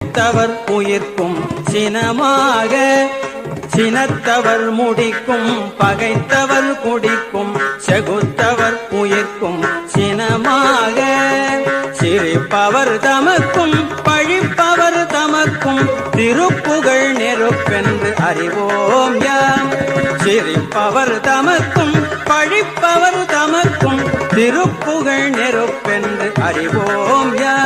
சினத்தவர் உயிர்க்கும் சினமாக சினத்தவர் முடிக்கும் பகைத்தவர் குடிக்கும் செகுத்தவர் உயிர்க்கும் சினமாக. சிரிப்பவர் தமக்கும் பழிப்பவர் தமக்கும் திருப்புகழ் நெருப்பென்று அறிவோம் யாம். சிரிப்பவர் தமக்கும் பழிப்பவர் தமக்கும் திருப்புகழ் நெருப்பென்று அறிவோம் யாம்.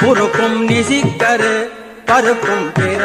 பொறுப்பும் நிசிக்கரு பருப்பும் பிற